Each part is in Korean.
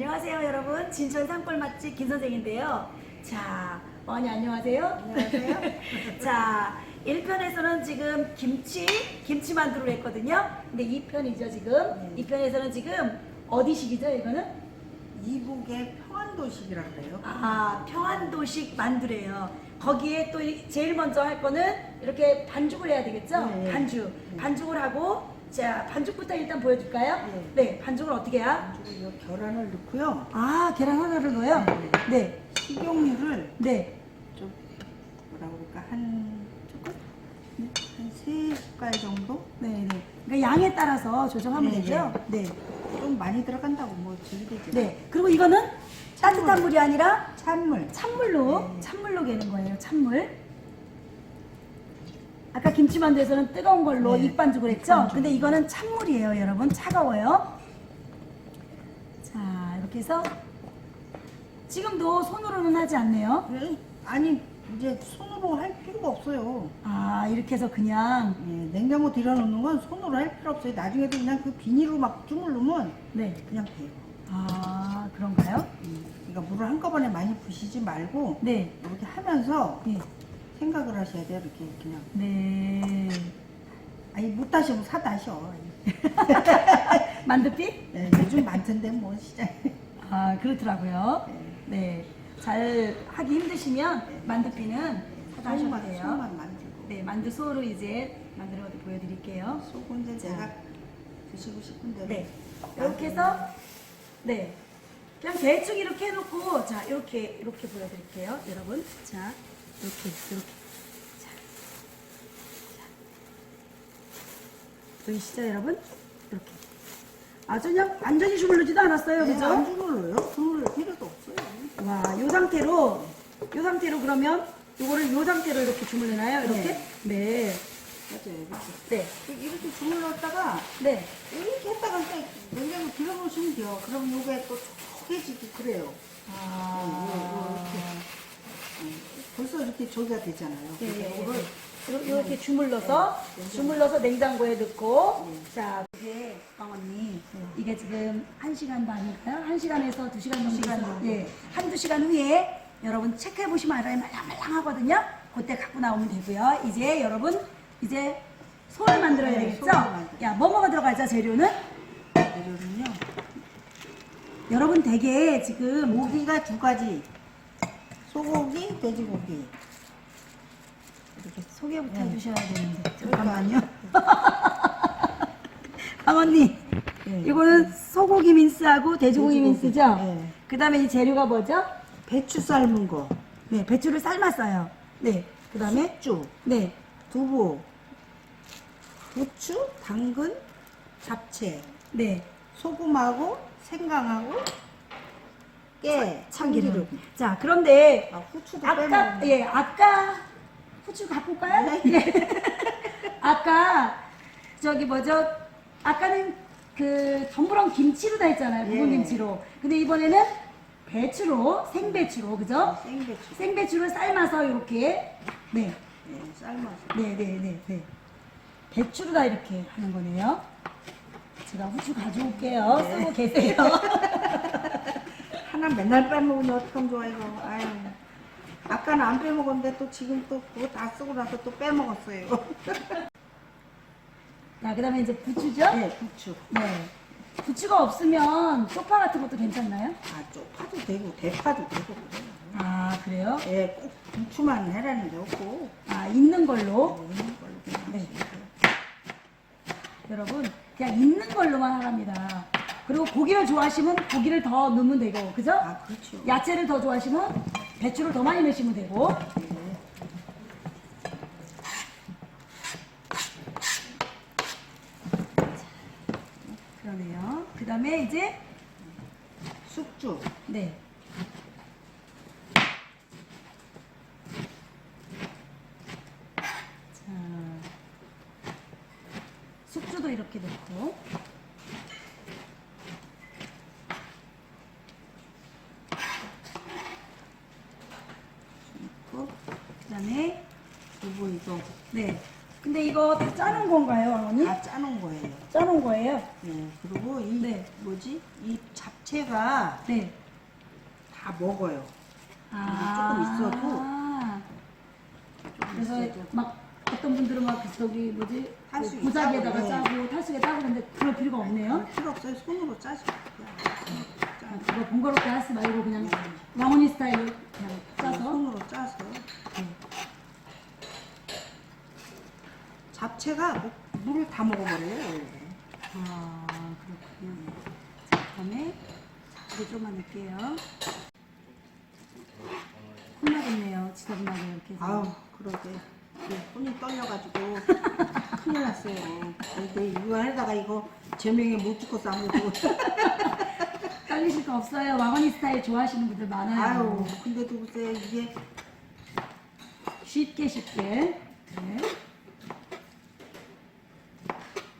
안녕하세요 여러분. 진천 산골 맛집 김 선생인데요. 자 어머니 안녕하세요. 안녕하세요. 자 1편에서는 지금 김치 김치 만두를 했거든요. 근데 2편이죠 지금? 네. 2편에서는 지금 어디식이죠 이거는? 이북의 평안도식이라고 그래요. 아 평안도식 만두래요. 거기에 또 이- 제일 먼저 할 거는 이렇게 반죽을 해야 되겠죠? 네. 반죽. 반죽을 하고 자 반죽부터 일단 보여줄까요 네. 네 반죽을 어떻게 해야 반죽에 이 계란을 넣고요. 아 계란 하나를 넣어요 네. 네 식용유를 네. 좀 뭐라 그럴까 한 조금 한세 숟갈 정도 네, 네. 그러니까 양에 따라서 조정하면 네, 되죠? 네. 좀 많이 들어간다고 뭐 들리겠죠. 네. 그리고 이거는 따뜻한 물이 아니라 찬물. 찬물로, 네. 찬물로 개는 거예요. 찬물. 아까 김치 만두에서는 뜨거운 걸로 네, 익반죽을 했죠? 익반죽. 근데 이거는 찬물이에요, 여러분. 차가워요. 자, 이렇게 해서 지금도 손으로는 하지 않네요. 네. 아니 이제 손으로 할 필요가 없어요. 아, 이렇게 해서 그냥 예, 냉장고 들여놓는 건 손으로 할 필요 없어요. 나중에도 그냥 그 비닐로 막 주물르면 네. 그냥 돼요. 아, 그런가요? 음, 그러니까 물을 한꺼번에 많이 부시지 말고 네. 이렇게 하면서 네. 생각을 하셔야 돼요. 이렇게 그냥. 네. 아니 못 다시면 사 다셔. 만두피? 네, 요즘 많던데 뭐 시장에. 아 그렇더라고요. 네. 네, 잘 하기 힘드시면 만두피는 사다 하셔도 소만 돼요. 소만 만들고. 네, 만두 소로 이제 만들어 보여드릴게요. 소고 이제 제가 드시고 싶은 대로. 네, 이렇게 해서 네, 그냥 대충 이렇게 해놓고 자 이렇게 이렇게 보여드릴게요, 여러분. 자, 이렇게 이렇게. 자, 자. 보이시죠, 여러분? 이렇게. 아주 그냥 완전히 주물르지도 않았어요, 네, 그죠? 안 주물러요? 주물러 필요도 없어요. 와, 요 상태로, 요 상태로 그러면 요거를 요 상태로 이렇게 주물르나요? 이렇게? 네. 맞아요. 이렇게. 네. 이렇게 주물렀다가 네. 이렇게 했다가 또 냉장고 들어놓으시면 돼요. 그럼 요게 또 촉해지고 그래요. 아. 음, 벌써 이렇게 조기가 되잖아요. 네, 그래서 네, 요거를 네. 요- 이렇게 주물러서, 네. 주물러서 냉장고에 넣고, 네. 자, 이게, 빵 언니, 네. 이게 지금 한시간 반인가요? 한시간에서두시간 정도 시간. 정도. 예. 한두 시간 후에 여러분 체크해 보시면 알아요. 말랑말랑하거든요. 그때 갖고 나오면 되고요. 이제 여러분, 이제 소를 만들어야 네, 되겠죠? 소를 만들- 야, 뭐뭐가 들어가죠, 재료는? 재료는요. 여러분 되게 지금 고기가 두 가지. 소고기, 돼지고기. 이렇게 소개부터 네. 해주셔야 되는데. 잠깐만요. 강언니 네. 이거는 소고기 민스하고 돼지고기 돼지고기. 민스죠? 네. 그 다음에 이 재료가 뭐죠? 배추 삶은 거, 네 배추를 삶았어요. 네. 그 다음에 숙주, 네. 두부, 부추, 당근, 잡채, 네. 소금하고 생강하고 깨, 참기름. 자 그런데 아, 후추도 아까 빼먹었네. 예 아까 후추 갖고 올까요? 네. 예. 아까 저기 뭐죠? 아까는 그 덤브렁 김치로 다 했잖아요. 예. 김치로. 근데 이번에는 배추로 생배추로 그죠? 생배추. 생배추를 삶아서 이렇게 네. 네, 삶아서. 네, 네, 네, 네. 배추로 다 이렇게 하는 거네요. 제가 후추 가져올게요. 네. 쓰고 계세요. 하나 맨날 빼먹으니 어떡하면 좋아, 이거. 아유. 아까는 안 빼먹었는데 또 지금 또 그거 다 쓰고 나서 또 빼먹었어요. 자, 그 다음에 이제 부추죠? 네, 부추. 네. 부추가 없으면 소파 같은 것도 괜찮나요? 아, 쪽파도 되고, 대파도 되고, 그래요. 아, 그래요? 예, 꼭 부추만 해라는 게 없고, 아, 있는 걸로. 네, 있는 걸로 그냥 네. 여러분, 그냥 있는 걸로만 하랍니다. 그리고 고기를 좋아하시면 고기를 더 넣으면 되고, 그죠? 아, 그렇죠. 야채를 더 좋아하시면 배추를 더 많이 넣으시면 되고. 네. 그러네요. 그 다음에 이제, 숙주. 네. 자, 숙주도 이렇게 넣고. 이거. 네. 근데 이거 다 짜놓은 건가요, 어머니? 다 짜놓은 거예요. 짜놓은 거예요? 네. 그리고 이 네. 뭐지? 이 잡채가 네. 다 먹어요. 아. 조금 있어도. 그래서 있어도. 막 어떤 분들은 막 저기 뭐지 탈수 그 부작에다가 있다고, 네. 짜고 탈수에 짜고 그런데 그럴 필요가 없네요. 필요 없어요. 손으로 짜지. 아, 그거 번거롭게 하지 말고 그냥 왕언니 스타일로 그냥 짜서 손으로 짜서. 잡채가 뭐- 물을 다 먹어버려요. 아 그렇군요. 자, 그다음에 물을 좀만 넣을게요. 혼나겠네요. 지저분하게 이렇게 해서. 아우 그러게 네, 손이 떨려가지고 큰일 났어요. 내 이거 하다가 이거 제명에 못 죽겠어 아무래도. 떨리실 거 없어요. 왕언니 스타일 좋아하시는 분들 많아요. 아유 근데도 글쎄 이게 쉽게 쉽게. 네.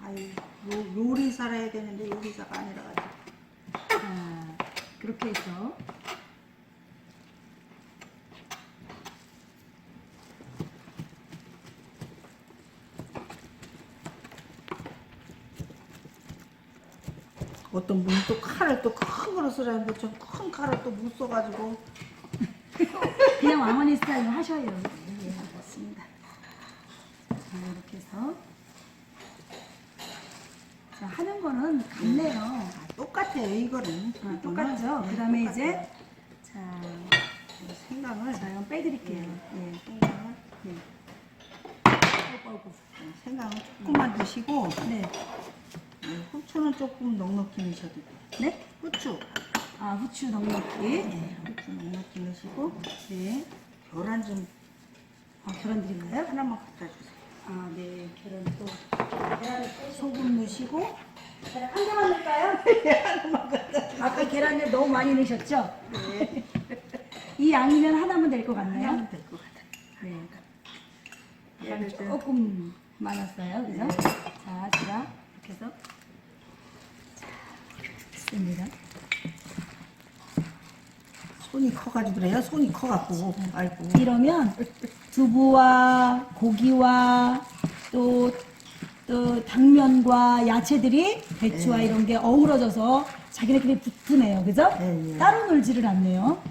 아유 요, 요리 살아야 되는데 요리사가 아니라 가지고 자, 그렇게 해서 어떤 분이 또 칼을 또 큰 거로 쓰라는데 좀 큰 칼을 또 못 써가지고 그냥 왕언니 스타일로 하셔요. 네, 맞습니다. 자, 이렇게 해서 자, 거는 같네요. 아, 똑같아요 이거는 아, 이거는. 똑같죠? 네, 그 다음에. 이제 자, 생강을 자, 이건 빼드릴게요. 네, 생강을 네. 아이고, 아이고. 네, 생강을 조금만 드시고 네. 네, 후추는 조금 넉넉히 넣으셔도 돼요 네? 후추 아, 후추 넉넉히. 네, 후추 넉넉히 넣으시고 네. 계란 좀 아, 계란 드릴까요? 하나만 갖다 주세요 아, 네. 계란 또. 계란을 빼시고. 소금 넣으시고 계란 한 개만 넣을까요? 아까 계란을 너무 많이 넣으셨죠? 네, 이 양이면 하나면 될 것 같나요? 하면 될 것 같아요 네. 예를 약간 들어 조금 많았어요. 그죠? 네. 자, 제가 이렇게 해서 자, 씁니다. 손이 커가지고 그래요 손이 커갖고 아이고 이러면 두부와 고기와 또, 또 당면과 야채들이 배추와 이런 게 어우러져서 자기네끼리 붙으네요. 그죠? 네, 네. 따로 놀지를 않네요.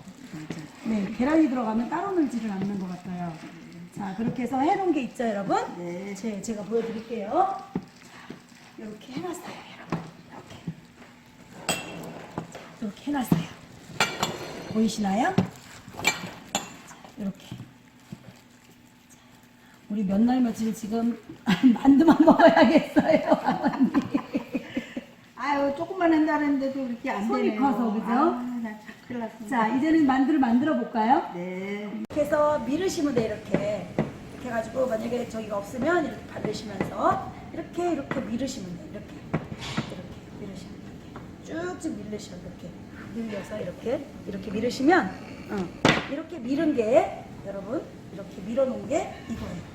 네, 계란이 들어가면 따로 놀지를 않는 것 같아요. 자, 그렇게 해서 해놓은 게 있죠, 여러분? 네. 제, 제가 보여드릴게요. 자, 이렇게 해놨어요, 여러분. 이렇게. 자, 이렇게 해놨어요. 보이시나요? 자, 이렇게. 우리 몇 날 며칠 지금 만두만 먹어야겠어요, 아버님. 아유 조금만 한다는데도 이렇게 안 손이 되네요. 커서, 그죠? 아, 나 큰일 났습니다. 자, 이제는 만두를 만들어 볼까요? 네. 이렇게 해서 밀으시면 돼 이렇게. 이렇게 해가지고 만약에 저기가 없으면 이렇게 바르시면서 이렇게 이렇게 밀으시면 돼 이렇게. 이렇게 밀으시면 돼 이렇게 쭉쭉 밀으시면 이렇게. 밀려서 이렇게 이렇게 밀으시면 어, 이렇게 밀은 게 여러분 이렇게 밀어놓은 게 이거예요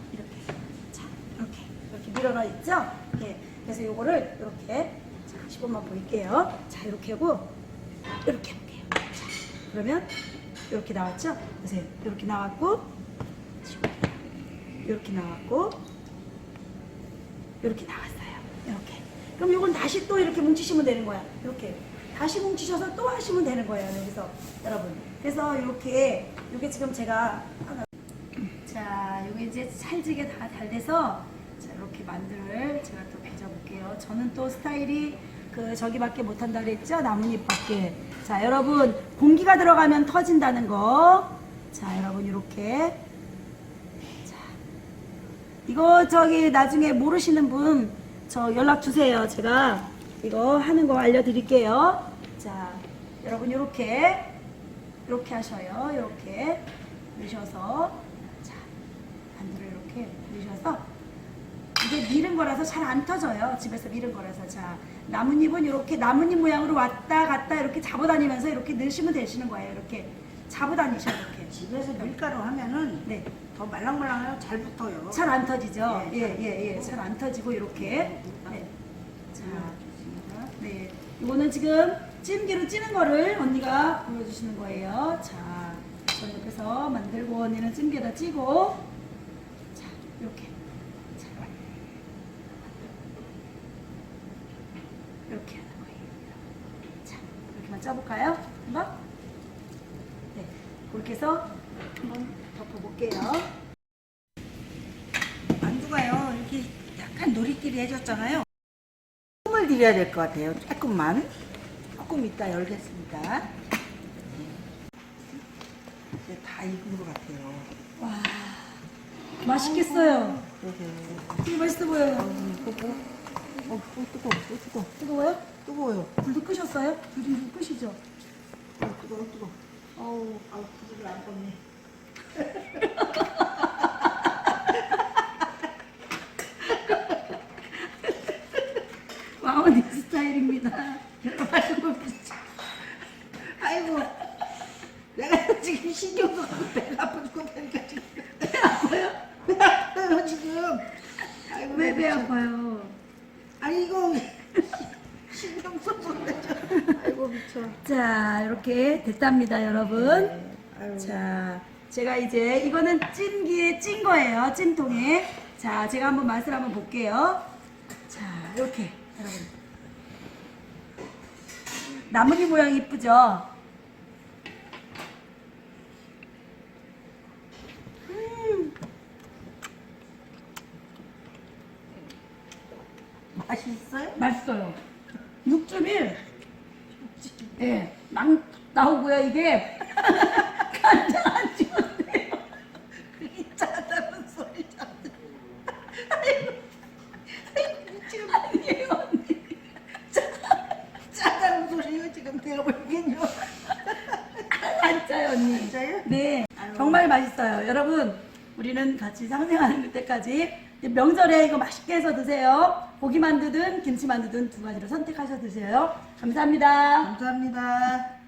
밀어놔 있죠 이렇게 그래서 요거를 이렇게 자 10번만 보일게요 자 이렇게 하고 이렇게 해볼게요 자, 그러면 이렇게 나왔죠? 보세요. 이렇게 나왔고, 이렇게 나왔고, 이렇게 나왔어요. 이렇게. 그럼 이건 다시 또 이렇게 뭉치시면 되는 거야. 이렇게. 다시 뭉치셔서 또 하시면 되는 거예요. 여기서. 여러분. 그래서 이렇게, 이게 지금 제가. 자, 이게 이제 찰지게 다 잘 돼서, 자, 이렇게 만두를 제가 또 빚어볼게요. 저는 또 스타일이 그 저기밖에 못한다 그랬죠? 나뭇잎밖에. 자, 여러분 공기가 들어가면 터진다는 거. 자, 여러분 이렇게. 자, 이거 저기 나중에 모르시는 분 저 연락 주세요. 제가 이거 하는 거 알려드릴게요. 자, 여러분 이렇게 이렇게 하셔요. 이렇게 넣으셔서 자, 만두를 이렇게 넣으셔서 이게 밀은 거라서 잘 안 터져요. 집에서 밀은 거라서. 자, 나뭇잎은 이렇게 나뭇잎 모양으로 왔다 갔다 이렇게 잡아다니면서 이렇게 넣으시면 되시는 거예요. 이렇게 잡아다니셔 이렇게. 집에서 밀가루 하면은 네. 더 말랑말랑해요 잘 붙어요 잘 안 터지죠? 네, 예, 잘 예, 예. 붙고. 잘안 터지고 이렇게. 네. 자, 좋습니다. 네. 이거는 지금 찜기로 찌는 거를 언니가 보여주시는 거예요. 자, 저 옆에서 만들고 언니는 찜기에다 찌고 자, 이렇게. 자, 한번 짜볼까요? 한번? 네, 그렇게 해서 한번 덮어볼게요. 만두가요 이렇게 약간 노리끼리 해줬잖아요. 숨을 들여야 될 것 같아요. 조금만. 조금 이따 열겠습니다. 이제 다 익은 것 같아요. 와, 맛있겠어요. 되게 맛있어 보여요. 뜨거. 어, 어, 뜨거, 어, 뜨거, 뜨거워요? 뜨거워요. 불도 끄셨어요? 불좀 끄시죠. 어, 뜨거, 뜨거. 어우, 아우, 불을 안 껐네. 와우니 스타일입니다. 아이고, 아이고, 내가 지금 신경도 없고 배가 아파 죽겠다니까 지금. 배 아파요? 배 아파요 지금. 아이고, 왜 배 미쳐. 아파요? 아니 이거 신경 그러죠. 아이고 미쳐. 자, 이렇게 됐답니다, 여러분. 네, 아유. 자, 제가 이제 이거는 찜기에 찐 거예요. 찜통에. 자, 제가 한번 맛을 한번 볼게요. 자, 이렇게 여러분. 나무리 모양 이쁘죠? 맛있어요? 맛있어요. 6.1. 예, 막 나오고요. 이게 간장 안 찍었네요. 이 짜다는 소리 자들. 아이고, 아이고 지금 아니에요, 언니. 짜다는 소리요 지금 내가 보기엔요. 안 짜요, 언니. 진짜요? 네, 아유. 정말 맛있어요. 여러분, 우리는 같이 상생하는 그때까지 명절에 이거 맛있게 해서 드세요. 고기 만두든 김치 만두든 두 가지로 선택하셔서 드세요. 감사합니다. 감사합니다.